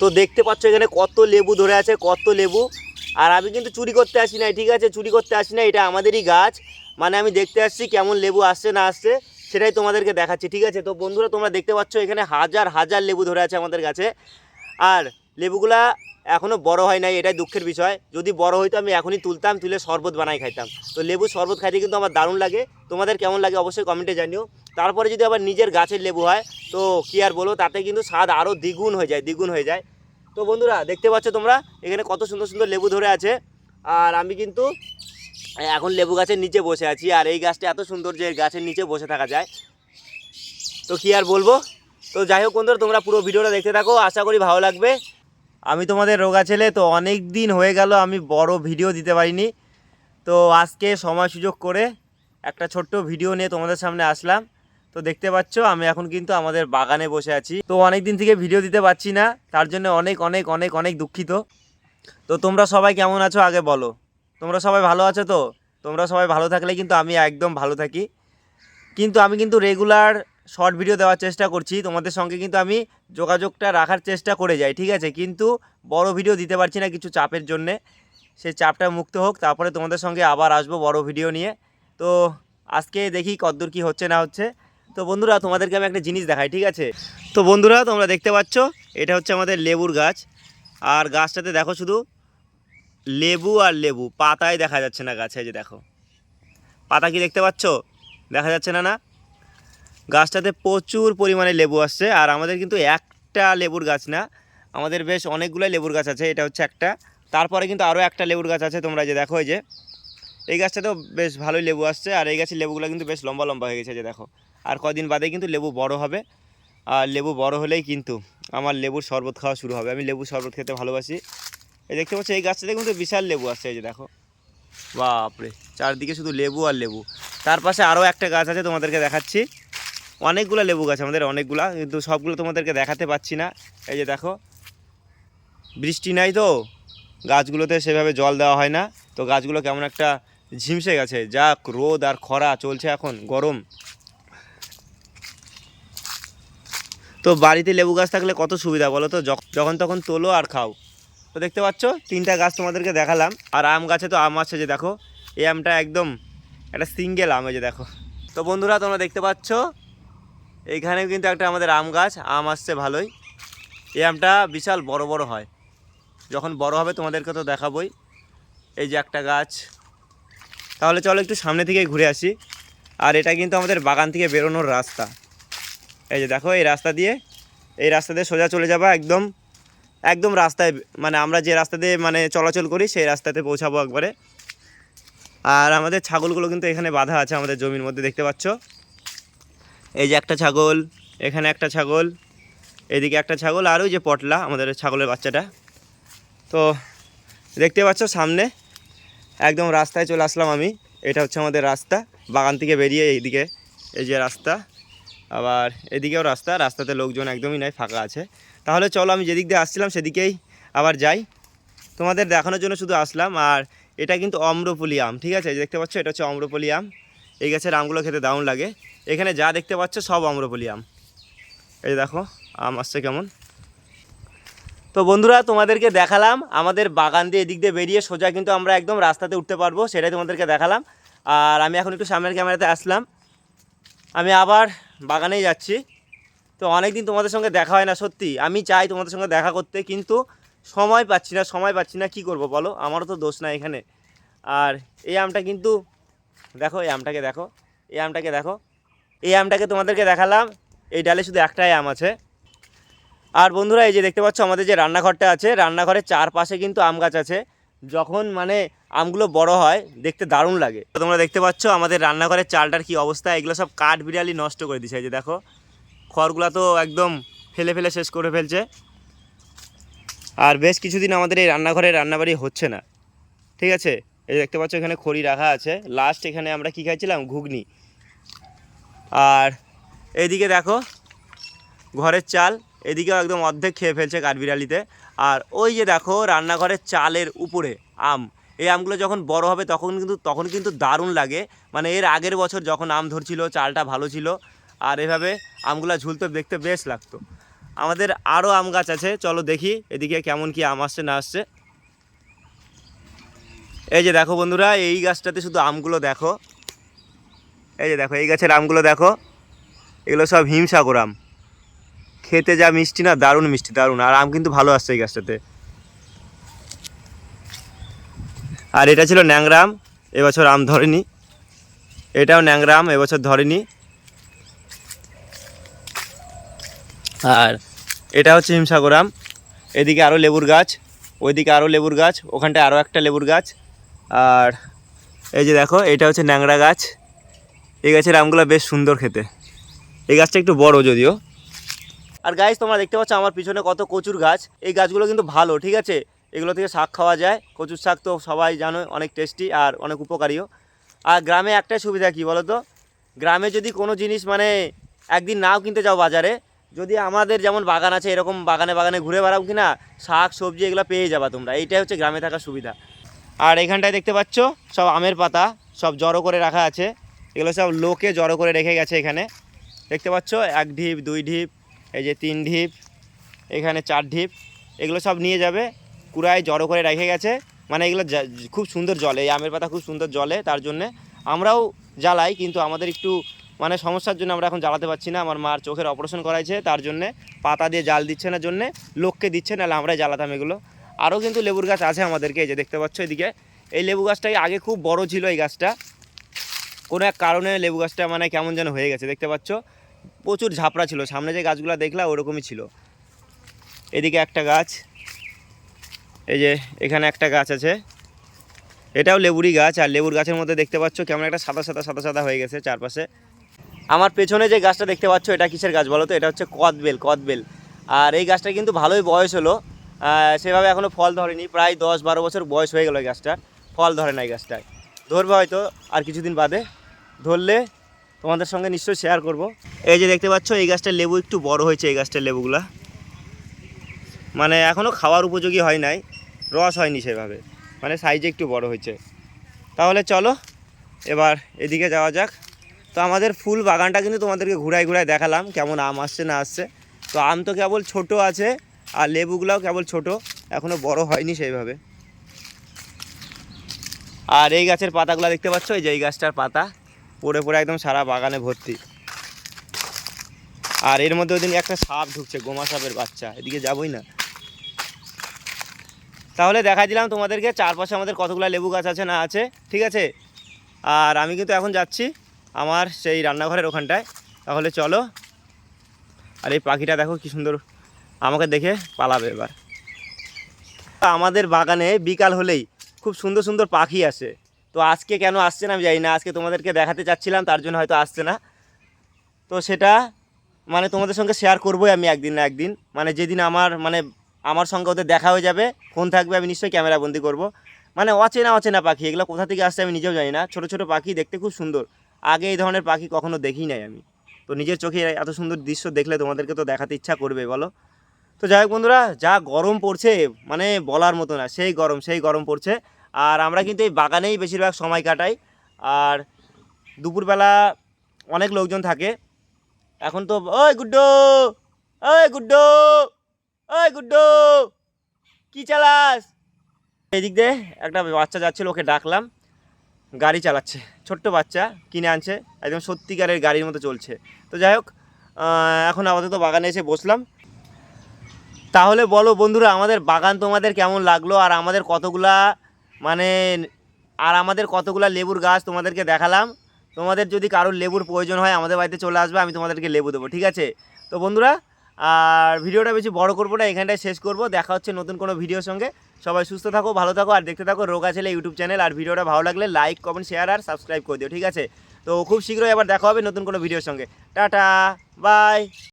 তো দেখতে পাচ্ছ এখানে কত লেবু ধরে আছে, কত লেবু। আর আমি কিন্তু চুরি করতে আসি নাই, ঠিক আছে? চুরি করতে আসি না এটা আমাদেরই গাছ। মানে আমি দেখতে আসছি কেমন লেবু আসছে না আসছে, সেটাই তোমাদেরকে দেখাচ্ছি, ঠিক আছে? তো বন্ধুরা, তোমরা দেখতে পাচ্ছ এখানে হাজার হাজার লেবু ধরে আছে আমাদের গাছে। আর লেবুগুলা এখনও বড় হয় নাই, এটাই দুঃখের বিষয়। যদি বড় হইতো, আমি এখনই তুলতাম, তুলে শরবত বানাই খাইতাম। তো লেবু শরবত খাইতে কিন্তু আমার দারুণ লাগে। তোমাদের কেমন লাগে অবশ্যই কমেন্টে জানিও। তারপরে যদি আবার নিজের গাছের লেবু হয়, তো কী আর বলো তাতে কিন্তু স্বাদ আরও দ্বিগুণ হয়ে যায়, দ্বিগুণ হয়ে যায়। তো বন্ধুরা, দেখতে পাচ্ছ তোমরা, এখানে কত সুন্দর সুন্দর লেবু ধরে আছে। আর আমি কিন্তু এখন লেবু গাছের নিচে বসে আছি, আর এই গাছটা এত সুন্দর যে গাছের নিচে বসে থাকা যায়। তো কী আর বলব? তো যাই হোক বন্ধুরা, তোমরা পুরো ভিডিওটা দেখতে থাকো, আশা করি ভালো লাগবে। আমি তোমাদের রোগা ছেলে, তো অনেক দিন হয়ে গেল আমি বড় ভিডিও দিতে পারিনি। তো আজকে সময় সুযোগ করে একটা ছোট্ট ভিডিও নিয়ে তোমাদের সামনে আসলাম। তো দেখতে পাচ্ছ, আমি এখন কিন্তু আমাদের বাগানে বসে আছি। তো অনেক দিন থেকে ভিডিও দিতে পারছি না, তার জন্য অনেক অনেক অনেক অনেক দুঃখিত। তো তোমরা সবাই কেমন আছো আগে বলো। তোমরা সবাই ভালো আছো তো? তোমরা সবাই ভালো থাকলে কিন্তু আমি একদম ভালো থাকি। কিন্তু আমি কিন্তু রেগুলার শর্ট ভিডিও দেওয়ার চেষ্টা করছি। তোমাদের সঙ্গে কিন্তু আমি যোগাযোগটা রাখার চেষ্টা করে যাই, ঠিক আছে? কিন্তু বড় ভিডিও দিতে পারছি না কিছু চাপের জন্যে। সেই চাপটা মুক্ত হোক, তারপরে তোমাদের সঙ্গে আবার আসব বড় ভিডিও নিয়ে। তো আজকে দেখি কদ্দূর কি হচ্ছে না হচ্ছে। তো বন্ধুরা, তোমাদেরকে আমি একটা জিনিস দেখাই, ঠিক আছে? তো বন্ধুরা, তোমরা দেখতে পাচ্ছ, এটা হচ্ছে আমাদের লেবুর গাছ। আর গাছটাতে দেখো শুধু লেবু আর লেবু, পাতায় দেখা যাচ্ছে না গাছে যে দেখো। পাতা কি দেখতে পাচ্ছ? দেখা যাচ্ছে না না? গাছটাতে প্রচুর পরিমাণে লেবু আসছে, আর আমাদের কিন্তু একটা লেবুর গাছ না, আমাদের বেশ অনেকগুলোই লেবুর গাছ আছে, এটা হচ্ছে একটা। তারপরে কিন্তু আরও একটা লেবুর গাছ আছে, তোমরা যে দেখো এই যে, এই গাছটাতেও বেশ ভালোই লেবু আসছে, আর এই গাছের লেবুগুলো কিন্তু বেশ লম্বা লম্বা হয়ে গেছে যে দেখো। আর কদিন বাদে কিন্তু লেবু বড় হবে, আর লেবু বড় হলেই কিন্তু আমার লেবুর শরবত খাওয়া শুরু হবে। আমি লেবু শরবত খেতে ভালোবাসি। এই দেখতে পাচ্ছি, এই গাছটাতে কিন্তু বিশাল লেবু আসছে এই যে দেখো। বাপরে, চারদিকে শুধু লেবু আর লেবু। তার পাশে আরও একটা গাছ আছে, তোমাদেরকে দেখাচ্ছি। অনেকগুলো লেবু গাছ, আমাদের অনেকগুলা, কিন্তু সবগুলো তোমাদেরকে দেখাতে পাচ্ছি না। এই যে দেখো, বৃষ্টি নাই তো, গাছগুলোতে সেভাবে জল দেওয়া হয় না। তো গাছগুলো কেমন একটা ঝিমসে গেছে। যা রোদ আর খরা চলছে এখন, গরম। তো বাড়িতে লেবু গাছ থাকলে কত সুবিধা বলো তো? যখ- যখন তখন তোলো আর খাও। তো দেখতে পাচ্ছ, তিনটা গাছ তোমাদেরকে দেখালাম। আর আম গাছে তো আম আছে যে দেখো, এই আমটা একদম একটা সিঙ্গেল আম, এই যে দেখো। তো বন্ধুরা, তোমরা দেখতে পাচ্ছ এইখানেও কিন্তু একটা আমাদের আম গাছ, আম আসছে ভালোই। এই আমটা বিশাল বড় বড় হয়। যখন বড় হবে তোমাদেরকে তো দেখাবই। এই যে একটা গাছ। তাহলে চলো একটু সামনে থেকে ঘুরে আসি। আর এটা কিন্তু আমাদের বাগান থেকে বেরোনোর রাস্তা। এই যে দেখো, এই রাস্তা দিয়ে, এই রাস্তা দিয়ে সোজা চলে যাবা একদম একদম রাস্তায় মানে আমরা যে রাস্তা দিয়ে মানে চলাচল করি, সেই রাস্তাতে পৌঁছাবো একবারে। আর আমাদের ছাগলগুলো কিন্তু এখানে বাঁধা আছে আমাদের জমির মধ্যে, দেখতে পাচ্ছ? এই যে একটা ছাগল, এখানে একটা ছাগল, এদিকে একটা ছাগল, আর ওই যে পটলা, আমাদের ছাগলের বাচ্চাটা। তো দেখতে পাচ্ছ সামনে, একদম রাস্তায় চলে আসলাম আমি। এটা হচ্ছে আমাদের রাস্তা, বাগান থেকে বেরিয়ে এইদিকে, এই যে রাস্তা। আবার এদিকেও রাস্তা, রাস্তাতে লোকজন একদমই নাই, ফাঁকা আছে। তাহলে চলো আমি যেদিক দিয়ে আসছিলাম সেদিকেই আবার যাই। তোমাদের দেখানোর জন্য শুধু আসলাম, আর এটা কিন্তু অম্রপলি আম, ঠিক আছে? দেখতে পাচ্ছ, এটা হচ্ছে অম্রপলি আম। এই গাছের আমগুলো খেতে দারুণ লাগে। এখানে যা দেখতে পাচ্ছ সব অম্রপলি আম। এই দেখো, আম আসছে কেমন। তো বন্ধুরা, তোমাদেরকে দেখালাম, আমাদের বাগান দিয়ে এদিক দিয়ে বেরিয়ে সোজা কিন্তু আমরা একদম রাস্তাতে উঠতে পারব, সেটাই তোমাদেরকে দেখালাম। আর আমি এখন একটু সামনের ক্যামেরাতে আসলাম। আমি আবার বাগানেই যাচ্ছি। তো অনেক দিন তোমাদের সঙ্গে দেখা হয় না, সত্যি। আমি চাই তোমাদের সঙ্গে দেখা করতে, কিন্তু সময় পাচ্ছি না, সময় পাচ্ছি না। কি করব বলো? আমারও তো দোষ না এখানে। আর এই আমটা কিন্তু দেখো, এই আমটাকে দেখো, এই আমটাকে দেখো, এই আমটাকে তোমাদেরকে দেখালাম, এই ডালে শুধু একটাই আম আছে। আর বন্ধুরা, এই যে দেখতে পাচ্ছ, আমাদের যে রান্নাঘরটা আছে, রান্নাঘরের চারপাশে কিন্তু আম গাছ আছে। যখন মানে আমগুলো বড় হয়, দেখতে দারুণ লাগে। তোমরা দেখতে পাচ্ছ, আমাদের রান্নাঘরের চালটার কি অবস্থা, এগুলো সব কাঠ বিড়ালি নষ্ট করে দিছে, এই যে দেখো। খড়গুলো তো একদম ফেলে ফেলে শেষ করে ফেলছে। আর বেশ কিছুদিন আমাদের এই রান্নাঘরে রান্নাবাড়ি হচ্ছে না। ঠিক আছে? এই দেখতে পাচ্ছ, এখানে খড়ি রাখা আছে। লাস্ট এখানে আমরা কি খাইছিলাম? ঘুগনি। আর এইদিকে দেখো, ঘরের চাল। এদিকেও একদম অর্ধেক খেয়ে ফেলছে কাঠবিড়ালিতে। আর ওই যে দেখো, রান্নাঘরের চালের উপরে আম। এই আমগুলো যখন বড় হবে তখন কিন্তু তখন কিন্তু দারুণ লাগে। মানে এর আগের বছর যখন আম ধরছিল, চালটা ভালো ছিল, আর এভাবে আমগুলো ঝুলতে দেখতে বেশ লাগতো। আমাদের আরও আম গাছ আছে, চলো দেখি এদিকে কেমন কি আম আসছে না আসছে। এই যে দেখো বন্ধুরা, এই গাছটাতে শুধু আমগুলো দেখো। এই যে দেখো, এই গাছের আমগুলো দেখো। এগুলো সব হিমসাগর আম। খেতে যা মিষ্টি না, দারুণ মিষ্টি, দারুণ। আর আম কিন্তু ভালো আসছে এই গাছটাতে। আর এটা ছিল ন্যাংরাম এবছর আম ধরেনি। এটাও ন্যাংরাম এবছর ধরেনি। আর এটা হচ্ছে হিমসাগর আম। এদিকে আরও লেবুর গাছ, ওইদিকে আরও লেবুর গাছ, ওখানটায় আরও একটা লেবুর গাছ। আর এই যে দেখো, এটা হচ্ছে ন্যাংরা গাছ। এই গাছের আমগুলো বেশ সুন্দর খেতে। এই গাছটা একটু বড় যদিও। আর গাছ তোমরা দেখতে পাচ্ছ আমার পিছনে কত কচুর গাছ। এই গাছগুলো কিন্তু ভালো, ঠিক আছে? এগুলো থেকে শাক খাওয়া যায়। কচুর শাক তো সবাই জানো, অনেক টেস্টি আর অনেক উপকারীও। আর গ্রামে একটাই সুবিধা কি বলো তো গ্রামে যদি কোনো জিনিস মানে একদিন নাও কিনতে যাও বাজারে, যদি আমাদের যেমন বাগান আছে, এরকম বাগানে বাগানে ঘুরে বেড়াও কি না শাক, সবজি এগুলো পেয়ে যাবা তোমরা। এইটাই হচ্ছে গ্রামে থাকার সুবিধা। আর এখানটায় দেখতে পাচ্ছ সব আমের পাতা, সব জড়ো করে রাখা আছে। এগুলো সব লোকে জড়ো করে রেখে গেছে এখানে। দেখতে পাচ্ছ? এক ঢিপ, দুই ঢিপ, এই যে তিন ঢিপ, এখানে চার ঢিপ। এগুলো সব নিয়ে যাবে, কুড়ায় জড়ো করে রেখে গেছে। মানে এগুলো খুব সুন্দর জলে, এই আমের পাতা খুব সুন্দর জলে, তার জন্যে আমরাও জ্বালাই, কিন্তু আমাদের একটু মানে সমস্যার জন্য আমরা এখন জ্বালাতে পারছি না। আমার মার চোখের অপারেশন করাইছে, তার জন্যে পাতা দিয়ে জাল দিচ্ছে না, জন্যে লোককে দিচ্ছে, নাহলে আমরাই জ্বালাতাম এগুলো। আরও কিন্তু লেবুর গাছ আছে আমাদেরকে, এই যে দেখতে পাচ্ছ এদিকে। এই লেবু গাছটাই আগে খুব বড় ছিল এই গাছটা। কোনো এক কারণে লেবু গাছটা মানে কেমন যেন হয়ে গেছে, দেখতে পাচ্ছ? প্রচুর ঝাপড়া ছিল, সামনে যে গাছগুলো দেখলা ওরকমই ছিল। এদিকে একটা গাছ, এই যে এখানে একটা গাছ আছে। এটাও লেবুরি গাছ, আর লেবুর গাছের মধ্যে দেখতে পাচ্ছ কেমন একটা সাদা সাদা সাদা সাদা হয়ে গেছে চারপাশে। আমার পেছনে যে গাছটা দেখতে পাচ্ছ, এটা কিসের গাছ বলো তো? এটা হচ্ছে কদবেল কদবেল। আর এই গাছটা কিন্তু ভালোই বয়স হলো। সেভাবে এখনও ফল ধরেনি। প্রায় দশ বারো বছর বয়স হয়ে গেল এই গাছটার ফল ধরে না এই গাছটায় ধরবে হয়তো আর কিছুদিন বাদে। ধরলে তোমাদের সঙ্গে নিশ্চয়ই শেয়ার করব। এই যে দেখতে পাচ্ছ, এই গাছটার লেবু একটু বড় হয়েছে, এই গাছটার লেবুগুলা। মানে এখনও খাওয়ার উপযোগী হয় নাই। রস হয়নি সেভাবে। মানে সাইজে একটু বড় হয়েছে। তাহলে চলো, এবার এদিকে যাওয়া যাক। তো আমাদের ফুল বাগানটা কিন্তু তোমাদেরকে ঘুরায় ঘুরায় দেখালাম, কেমন আম আসছে না আসছে। তো আম তো কেবল ছোট আছে আর লেবুগুলাও কেবল ছোট এখনও বড় হয়নি সেইভাবে। আর এই গাছের পাতাগুলো দেখতে পাচ্ছ? এই যে এই গাছটার পাতা, পড়ে পড়ে একদম সারা বাগানে ভর্তি। আর এর মধ্যে ওদিন একটা সাপ ঢুকছে, গোমা সাপের বাচ্চা, এদিকে যাবই না। তাহলে দেখা দিলাম তোমাদেরকে, চারপাশে আমাদের কতগুলো লেবু গাছ আছে না আছে, ঠিক আছে? আর আমি কিন্তু এখন যাচ্ছি আমার সেই রান্নাঘরের ওখানটায়। তাহলে চলো, আর এই পাখিটা দেখো কি সুন্দর আমাকে দেখে পালাবে এবার। আমাদের বাগানে বিকাল হলেই খুব সুন্দর সুন্দর পাখি আসে। তো আজকে কেন আসছে না আমি জানি না, আজকে তোমাদেরকে দেখাতে চাচ্ছিলাম, তার জন্য হয়তো আসছে না। তো সেটা মানে তোমাদের সঙ্গে শেয়ার করবোই আমি একদিন না একদিন। মানে যেদিন আমার মানে আমার সঙ্গে ওদের দেখা হয়ে যাবে ফোন থাকবে, আমি নিশ্চয়ই ক্যামেরা বন্দি করব। মানে অচেনা অচেনা পাখি, এগুলো কোথা থেকে আসছে আমি নিজেও জানি না। ছোট ছোট পাখি দেখতে খুব সুন্দর। আগে এই ধরনের পাখি কখনো দেখি নাই আমি। তো নিজের চোখে এত সুন্দর দৃশ্য দেখলে তোমাদেরকে তো দেখাতে ইচ্ছা করবে, বলো। তো যাই হোক বন্ধুরা, যা গরম পড়ছে মানে বলার মতো না, সেই গরম সেই গরম পড়ছে। আর আমরা কিন্তু এই বাগানেই বেশিরভাগ সময় কাটাই। আর দুপুরবেলা অনেক লোকজন থাকে। এখন তো, ওই গুড্ডো ওই গুড্ডো ওই গুড্ডো, কি চালাস? এদিক দিয়ে একটা বাচ্চা যাচ্ছিল, ওকে ডাকলাম। গাড়ি চালাচ্ছে, ছোট্ট বাচ্চা কিনে আনছে, একদম সত্যিকারের গাড়ির মতো চলছে। তো যাই হোক এখন আপাতত বাগানে এসে বসলাম। তাহলে বলো বন্ধুরা, আমাদের বাগান তোমাদের কেমন লাগল? আর আমাদের কতগুলা মানে আর আমাদের কতগুলা লেবুর গাছ তোমাদেরকে দেখালাম। তোমাদের যদি কারোর লেবুর প্রয়োজন হয়, আমাদের বাড়িতে চলে আসবে, আমি তোমাদেরকে লেবু দেবো, ঠিক আছে? তো বন্ধুরা, আর ভিডিওটা বেশি বড় করব না, এখানটায় শেষ করব। দেখা হচ্ছে নতুন কোনো ভিডিওর সঙ্গে। সবাই সুস্থ থাকো, ভালো থাকো, আর দেখতে থাকো রোগা ছেলে ইউটিউব চ্যানেল। আর ভিডিওটা ভালো লাগলে লাইক, কমেন্ট, শেয়ার আর সাবস্ক্রাইব করে দিও, ঠিক আছে? তো খুব শীঘ্রই আবার দেখা হবে নতুন কোনো ভিডিওর সঙ্গে। Tata, bye!